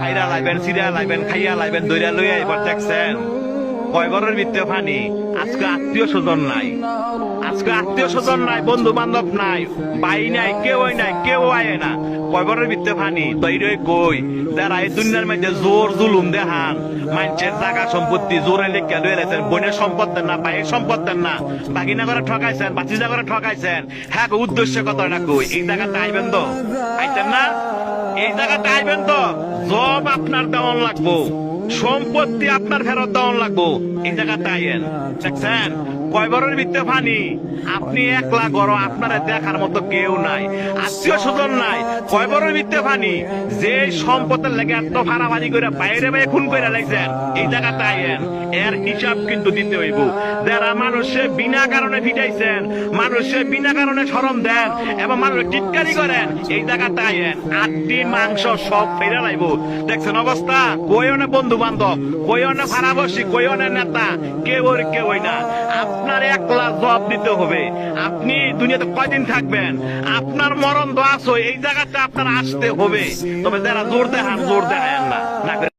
খাইরা লাইবেন লাইবেন, খাইয়া লাইবেন লইয়া এবার দেখছেন। আজকে আত্মীয় স্বজন নাই। আজকে আত্মীয় স্বজন নাই বন্ধু বান্ধব নাই বাই নাই কেউ নাই, কেউ আয় না। কই? যারা এই দুনিয়ার মধ্যে জোর জুলুম দেখান মানুষের জায়গা সম্পত্তি জোরে লেখা লয়ে রেছেন বোনের সম্পদ দেন না, ভাইয়ের সম্পদ দেন না, বাগিনা করে ঠকাইছেন বাচিজা করে ঠকাইছেন। হ্যাঁ উদ্দেশ্য কত না কই? এই জায়গাটা আইবেন তো? আইতেন না? এই জায়গাটা আইবেন তো? জব আপনার দেওয়ান লাগবো। সম্পত্তি আপনার ফেরত দেওয়ান লাগবো। এই জায়গাটা আইয়েন দেখছেন? কয় বড়ের ভিত্তে ফানি? আপনি একলা গড় আপনারা দেখার মতো কেউ নাই। আত্মীয় স্বজন নাই। কয় বড়ের ভিত্তে ফানি? যে সম্পদের লেগে এত ভাড়াভাড়ি করে বাইরে বাইরে খুন করে লাগছেন এই জায়গাটা আইয়েন এর হিসাব কিন্তু দিতে হইব। যারা মানুষে বিনা কারণে ফিটাইছেন, মানুষে বিনা কারণে সরম দেন, এবং মানুষ টিটকারি করেন, এই জায়গাটা আইয়েন আটটি মাংস সব ফেরে লাইব। দেখছেন অবস্থা? কই অনেক বন্ধু বান্ধব কই অনেক ভাড়াবাসী কই অনেক নেতা? কেউ কেউ না। আপনার একলা জবাব দিতে হবে। আপনি দুনিয়াতে কয়দিন থাকবেন? আপনার মরণ আসো এই জায়গাতে আপনার আসতে হবে। তবে যারা জোর দেখান, জোর দেখায় না। না